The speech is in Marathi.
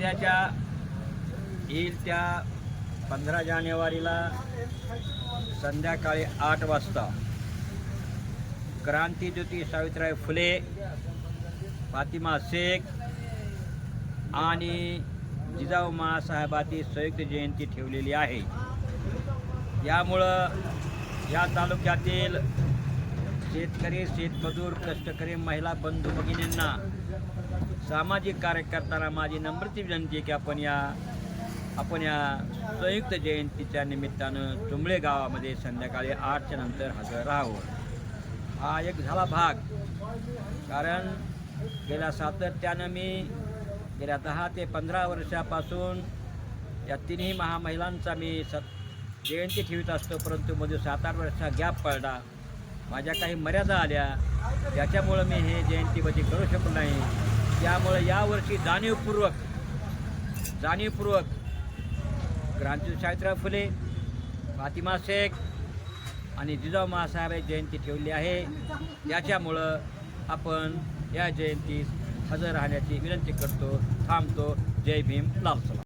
उद्याच्या येईल त्या पंधरा जानेवारीला संध्याकाळी आठ वाजता क्रांतीज्योती सावित्रीबाई फुले फातिमा शेख आणि जिजाऊ महासाहेबाची संयुक्त जयंती ठेवलेली आहे. यामुळं या तालुक्यातील शेतकरी शेतमजूर कष्टकरी महिला बंधू भगिनींना सामाजिक कार्यकर्त्यांना माझी नम्रती विनंती आहे की आपण या आपण या संयुक्त जयंतीच्या निमित्तानं चुंबळे गावामध्ये संध्याकाळी आठच्या नंतर हजर राहावं. हा एक झाला भाग. कारण गेल्या सातत्यानं मी गेल्या दहा ते पंधरा वर्षापासून या तिन्ही महामहिलांचा मी स जयंती ठेवीत असतो परंतु मध्ये सात आठ वर्षाचा गॅप पडला. माझ्या काही मर्यादा आल्या. त्याच्यामुळं मी हे जयंतीमध्ये करू शकलो नाही. त्यामुळं यावर्षी जाणीवपूर्वक जाणीवपूर्वक क्रांती सावित्रा फुले फातिमा शेख आणि जिजाऊ महासाहेब जयंती ठेवली आहे. याच्यामुळं आपण या जयंतीस हजर राहण्याची विनंती करतो थांबतो. जय भीम लाल